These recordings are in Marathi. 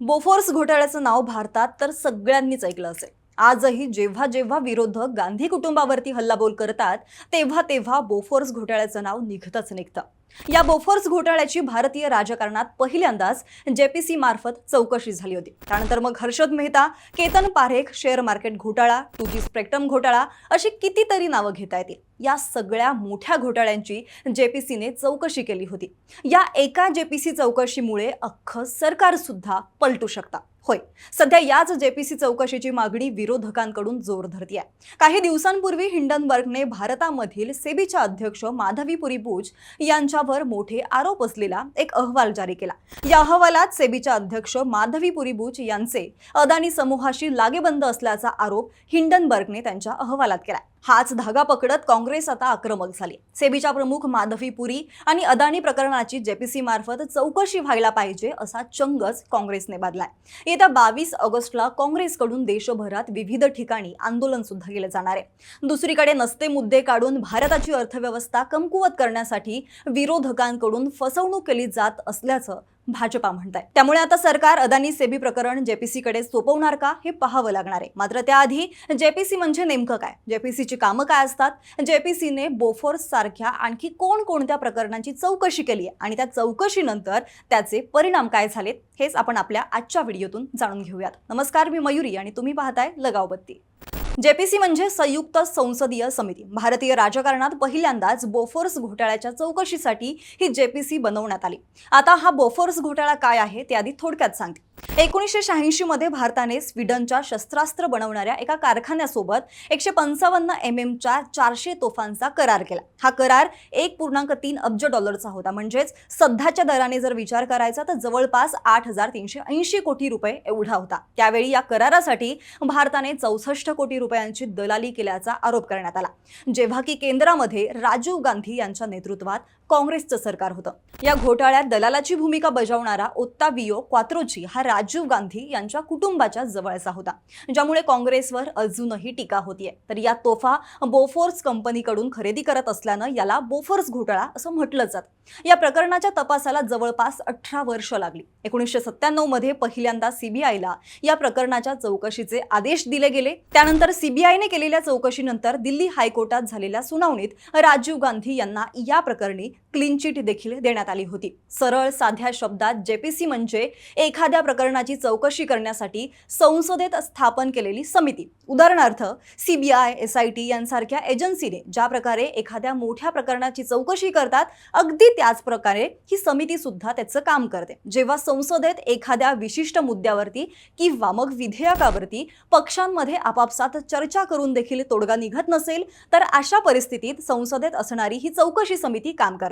बोफोर्स घोटाळ्याचं नाव भारतात तर सगळ्यांनीच ऐकलं असेल. आजही जेव्हा जेव्हा विरोधक गांधी कुटुंबावरती हल्लाबोल करतात तेव्हा तेव्हा बोफोर्स घोटाळ्याचं नाव निघतच निघतं. या बोफोर्स घोटाळ्याची भारतीय राजकारणात पहिल्यांदाच जेपीसी मार्फत चौकशी झाली होती. त्यानंतर मग हर्षद मेहता केतन पारेख शेअर मार्केट घोटाळा टू जी स्पेक्ट्रम घोटाळा अशी कितीतरी नावं घेता येतील. या सगळ्या मोठ्या घोटाळ्यांची जेपीसीने चौकशी केली होती. या एका जेपीसी चौकशीमुळे अख्खं सरकार सुद्धा पलटू शकता. होय सध्या याच जेपीसी चौकशीची मागणी विरोधकांकडून जोर धरती आहे काही दिवसांपूर्वी हिंडनबर्गने भारतामधील सेबीच्या अध्यक्ष माधवीपुरी यांच्या यांच्यावर मोठे आरोप असलेला एक अहवाल जारी केला. या अहवालात सेबीच्या अध्यक्ष माधवीपुरी बुच यांचे अदानी समूहाशी लागेबंद असल्याचा आरोप हिंडनबर्गने त्यांच्या अहवालात केला हाच धागा पकडत काँग्रेस आता आक्रमक झाली. सेबीच्या प्रमुख माधवी पुरी आणि अदानी प्रकरणाची जेपीसी मार्फत चौकशी व्हायला पाहिजे असा चंगच काँग्रेसने बांधलाय. येत्या बावीस ऑगस्टला काँग्रेसकडून देशभरात विविध ठिकाणी आंदोलन सुद्धा केलं जाणार आहे. दुसरीकडे नसते मुद्दे काढून भारताची अर्थव्यवस्था कमकुवत करण्यासाठी विरोधकांकडून फसवणूक केली जात असल्याचं भाजपा म्हणत आहे त्यामुळे आता सरकार अदानी सेबी प्रकरण जेपीसी कडे सोपवणार का हे पाहावं लागणार आहे. मात्र त्याआधी जेपीसी म्हणजे नेमकं काय? जेपीसीची कामं काय असतात? जेपीसीने बोफोर्स सारख्या आणखी कोणकोणत्या प्रकरणांची चौकशी केली आहे? आणि त्या चौकशीनंतर त्याचे परिणाम काय झालेत? हेच आपण आपल्या आजच्या व्हिडिओतून जाणून घेऊयात. नमस्कार मी मयुरी आणि तुम्ही पाहताय लगावबत्ती. जेपीसी म्हणजे संयुक्त संसदीय समिती. भारतीय राजकारणात पहिल्यांदाच बोफोर्स घोटाळ्याच्या चौकशीसाठी ही जेपीसी बनवण्यात आली. आता हा बोफोर्स घोटाळा काय आहे ते आधी थोडक्यात सांगते. एकोणीसशे शहाऐंशी मध्ये भारताने स्वीडनच्या शस्त्रास्त्र बनवणाऱ्या एका कारखान्यासोबत एकशे पंचावन्न एम एमच्या चारशे तोफांचा करार केला. हा करार एक पूर्णांक तीन अब्ज डॉलरचा होता. म्हणजेच सध्याच्या दराने जर विचार करायचा तर जवळपास आठ हजार तीनशे ऐंशी कोटी रुपये एवढा होता. त्यावेळी या करारासाठी भारताने चौसष्ट कोटी रुपये रुपयांची दलाली केल्याचा आरोप करण्यात आला. जेव्हा की केंद्रामध्ये राजीव गांधी यांच्या नेतृत्वात काँग्रेसचं सरकार होतं. या घोटाळ्यात दलालाची भूमिका बजावणारा ओत्तावियो क्वात्रोची हा राजीव गांधी यांच्या कुटुंबाच्या जवळचा होता ज्यामुळे काँग्रेसवर अजूनही टीका होतीये. तर या तोफा बोफोर्स कंपनीकडून खरेदी करत असल्यानं याला बोफोर्स घोटाळा असं म्हटलं जात. या प्रकरणाच्या तपासाला जवळपास अठरा वर्ष लागली. एकोणीसशे सत्त्याण्णवमध्ये पहिल्यांदा सीबीआयला या प्रकरणाच्या चौकशीचे आदेश दिले गेले. त्यानंतर सीबीआयने केलेल्या चौकशीनंतर दिल्ली हायकोर्टात झालेल्या सुनावणीत राजीव गांधी यांना या प्रकरणी क्लीन चिट देखील देण्यात आली होती. सरळ साध्या शब्दात जेपीसी म्हणजे एखाद्या प्रकरणाची चौकशी करण्यासाठी संसदेत स्थापन केलेली समिती. उदाहरणार्थ सीबीआय एस आय टी यांसारख्या एजन्सीने ज्या प्रकारे एखाद्या मोठ्या प्रकरणाची चौकशी करतात अगदी त्याच प्रकारे ही समिती सुद्धा त्याचं काम करते. जेव्हा संसदेत एखाद्या विशिष्ट मुद्द्यावरती किंवा मग विधेयकावरती पक्षांमध्ये आपापसात चर्चा करून देखील तोडगा निघत नसेल तर अशा परिस्थितीत संसदेत असणारी ही चौकशी समिती काम करते.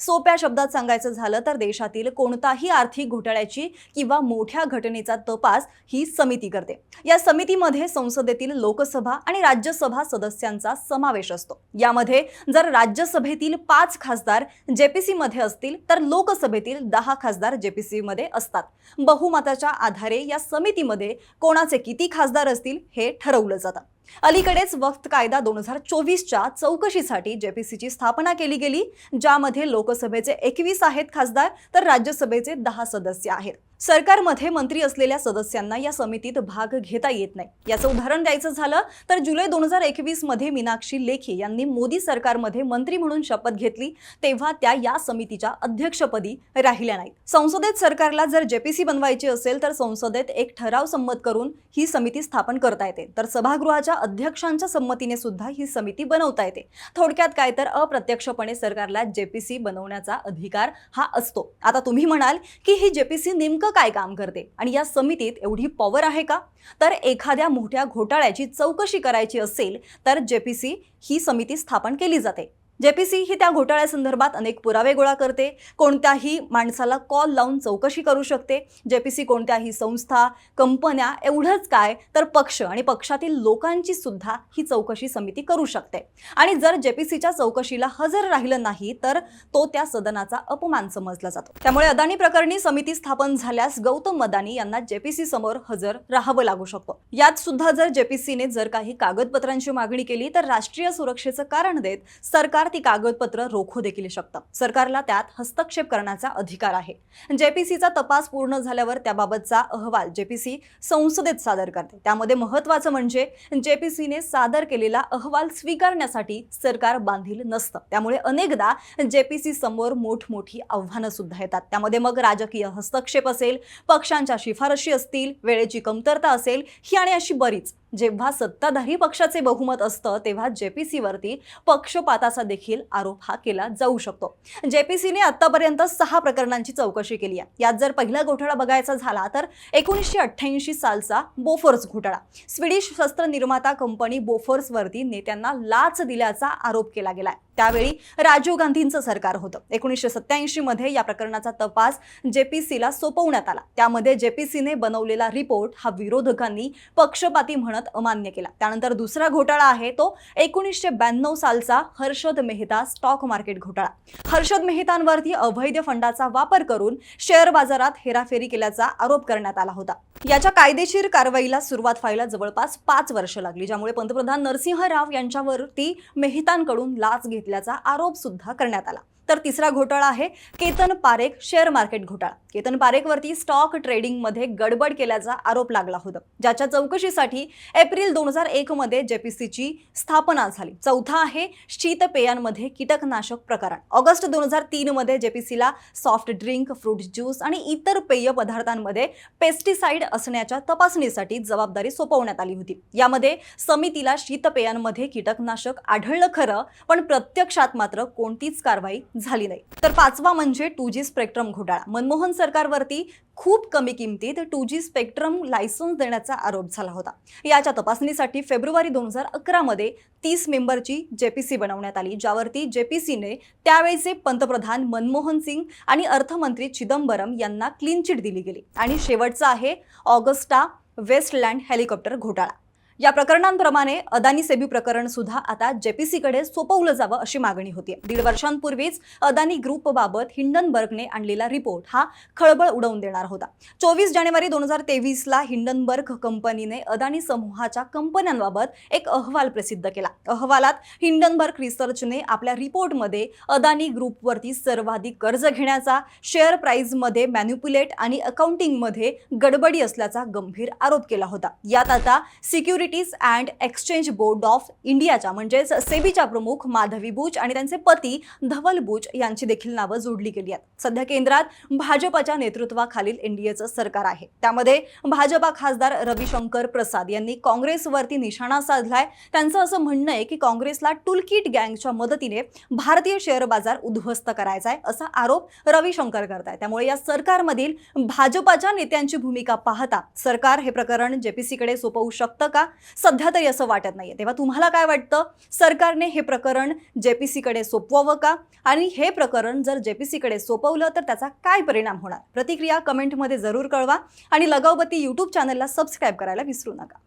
सोप्या शब्दात सांगायचं झालं तर देशातील कोणताही आर्थिक घोटाळ्याची किंवा मोठ्या घटनेचा तपास ही समिती करते. या समितीमध्ये संसदेतील लोकसभा आणि राज्यसभा सदस्यांचा समावेश असतो. यामध्ये जर राज्यसभेतील पाच खासदार जेपीसी मध्ये असतील तर लोकसभेतील दहा खासदार जेपीसी मध्ये असतात. बहुमताच्या आधारे या समितीमध्ये कोणाचे किती खासदार असतील हे ठरवलं जातं. अलीकडेच वक्त कायदा दोन हजार चोवीसच्या चौकशीसाठी जेपीसीची स्थापना केली गेली ज्यामध्ये लोकसभेचे एकवीस आहेत खासदार तर राज्यसभेचे दहा सदस्य आहेत. सरकारमध्ये मंत्री असलेल्या सदस्यांना या समितीत भाग घेता येत नाही. याचं उदाहरण द्यायचं झालं तर जुलै दोन हजार एकवीसमध्ये मीनाक्षी लेखी यांनी मोदी सरकारमध्ये मंत्री म्हणून शपथ घेतली तेव्हा त्या या समितीच्या अध्यक्षपदी राहिल्या नाहीत. संसदेत सरकारला जर जेपीसी बनवायची असेल तर संसदेत एक ठराव संमत करून ही समिती स्थापन करता येते. तर सभागृहाच्या अध्यक्षांच्या संमतीने सुद्धा ही समिती बनवता येते. थोडक्यात काय तर अप्रत्यक्षपणे सरकारला जेपीसी बनवण्याचा अधिकार हा असतो. आता तुम्ही म्हणाल की ही जेपीसी नेमकं काय काम करते? आणि या समितीत एवढी पॉवर आहे का? तर एखाद्या मोठ्या घोटाळ्याची चौकशी करायची असेल तर जेपीसी ही समिती स्थापन केली जाते. जेपीसी ही त्या घोटाळ्यासंदर्भात अनेक पुरावे गोळा करते. कोणत्याही माणसाला कॉल लावून चौकशी करू शकते. जेपीसी कोणत्याही संस्था कंपन्या एवढंच काय तर पक्ष आणि पक्षातील लोकांची सुद्धा ही चौकशी समिती करू शकते. आणि जर जेपीसीच्या चौकशीला हजर राहिलं नाही तर तो त्या सदनाचा अपमान समजला जातो. त्यामुळे अदानी प्रकरणी समिती स्थापन झाल्यास गौतम अदानी यांना जेपीसी समोर हजर राहावं लागू शकतं. यात सुद्धा जर जेपीसीने जर काही कागदपत्रांची मागणी केली तर राष्ट्रीय सुरक्षेचं कारण देत सरकार ती कागदपत्र रोखू देखील शकतं सरकारला त्यात हस्तक्षेप करण्याचा अधिकार आहे. जेपीसीचा तपास पूर्ण झाल्यावर त्याबाबतचा अहवाल जेपीसी संसदेत सादर करते. त्यामध्ये महत्वाचं म्हणजे जेपीसीने सादर केलेला अहवाल स्वीकारण्यासाठी सरकार बांधील नसतं. त्यामुळे अनेकदा जेपीसी समोर मोठमोठी आव्हानं सुद्धा येतात. त्यामध्ये मग राजकीय हस्तक्षेप असेल पक्षांच्या शिफारशी असतील वेळेची कमतरता असेल ही आणि अशी बरीच जेव्हा सत्ताधारी पक्षाचे बहुमत असतं तेव्हा जेपीसीवरती पक्षपाताचा देखील आरोप हा केला जाऊ शकतो. जेपीसीने आतापर्यंत सहा प्रकरणांची चौकशी केली आहे. यात जर पहिला घोटाळा बघायचा झाला तर एकोणीसशे अठ्ठ्याऐंशी सालचा बोफोर्स घोटाळा. स्वीडिश शस्त्र निर्माता कंपनी बोफोर्सवरती नेत्यांना लाच दिल्याचा आरोप केला गेलाय. त्यावेळी राजीव गांधींचं सरकार होतं. एकोणीसशे सत्याऐंशी मध्ये या प्रकरणाचा तपास जेपीसीला सोपवण्यात आला. त्यामध्ये जेपीसीने बनवलेला रिपोर्ट हा विरोधकांनी पक्षपाती म्हणत अमान्य केला. त्यानंतर दुसरा घोटाळा आहे तो एकोणीसशे ब्याण्णव सालचा हर्षद मेहता स्टॉक मार्केट घोटाळा. हर्षद मेहतांवरती अवैध फंडाचा वापर करून शेअर बाजारात हेराफेरी केल्याचा आरोप करण्यात आला होता. याच्या कायदेशीर कारवाईला सुरुवात व्हायला जवळपास पाच वर्ष लागली ज्यामुळे पंतप्रधान नरसिंह राव यांच्यावरती मेहतांकडून लाच घेतली घेतल्याचा आरोप सुद्धा करण्यात आला. तर तिसरा घोटाळा आहे केतन पारेख शेअर मार्केट घोटाळा. केतन पारेखवरती स्टॉक ट्रेडिंगमध्ये गडबड केल्याचा आरोप लागला होता. ज्याच्या चौकशीसाठी एप्रिल दोन हजार एकमध्ये जेपीसीची स्थापना झाली. चौथा आहे शीतपेयांमध्ये कीटकनाशक प्रकरण ऑगस्ट दोन हजार तीनमध्ये जेपीसीला सॉफ्ट ड्रिंक फ्रूट ज्यूस आणि इतर पेय पदार्थांमध्ये पेस्टिसाइड असण्याच्या तपासणीसाठी जबाबदारी सोपवण्यात आली होती. यामध्ये समितीला शीतपेयांमध्ये कीटकनाशक आढळलं खरं पण प्रत्यक्षात मात्र कोणतीच कारवाई झाली नाही. तर पाचवा म्हणजे टू जी स्पेक्ट्रम घोटाळा. मनमोहन सरकारवरती खूप कमी किमतीत टू जी स्पेक्ट्रम लायसन्स देण्याचा आरोप झाला होता. याच्या तपासणीसाठी फेब्रुवारी दोन हजार अकरामध्ये तीस मेंबरची जेपीसी बनवण्यात आली ज्यावरती जेपीसीने त्यावेळेचे पंतप्रधान मनमोहन सिंग आणि अर्थमंत्री चिदंबरम यांना क्लीन चिट दिली गेली. आणि शेवटचा आहे ऑगस्टा वेस्टलँड हेलिकॉप्टर घोटाळा. या प्रकरणांप्रमाणे अदानी सेबी प्रकरण सुद्धा आता जेपीसीकडे सोपवलं जावं अशी मागणी होती दीड वर्षांपूर्वीच अदानी ग्रुपबाबत हिंडनबर्गने आणलेला रिपोर्ट हा खळबळ उडवून देणार होता. चोवीस जानेवारी दोन हजार तेवीसला हिंडनबर्ग कंपनीने अदानी समूहाच्या कंपन्यांबाबत एक अहवाल प्रसिद्ध केला. अहवालात हिंडनबर्ग रिसर्चने आपल्या रिपोर्टमध्ये अदानी ग्रुपवरती सर्वाधिक कर्ज घेण्याचा शेअर प्राईजमध्ये मॅन्युप्युलेट आणि अकाउंटिंगमध्ये गडबडी असल्याचा गंभीर आरोप केला होता. यात आता security securities and exchange board of इंडियाच्या म्हणजेच सेबीच्या प्रमुख माधवी बुच आणि त्यांचे पती धवल बुच यांची देखील नावं जोडली गेली आहेत. सध्या केंद्रात भाजपाच्या नेतृत्वाखालील एनडीएचं सरकार आहे. त्यामध्ये भाजपा खासदार रविशंकर प्रसाद यांनी काँग्रेसवरती निशाणा साधलाय. त्यांचं असं म्हणणं आहे की काँग्रेसला टूलकिट गँगच्या मदतीने भारतीय शेअर बाजार उद्ध्वस्त करायचा आहे असा आरोप रविशंकर करताय त्यामुळे या सरकारमधील भाजपाच्या नेत्यांची भूमिका पाहता सरकार हे प्रकरण जेपीसीकडे सोपवू शकतं का? सध्या तरी असं वाटत नाहीये. तेव्हा तुम्हाला काय वाटतं? सरकारने हे प्रकरण जेपीसीकडे सोपवावं का? आणि हे प्रकरण जर जेपीसीकडे सोपवलं तर त्याचा काय परिणाम होणार? प्रतिक्रिया कमेंटमध्ये जरूर कळवा आणि लगावबत्ती यूट्यूब चॅनलला सबस्क्राईब करायला विसरू नका.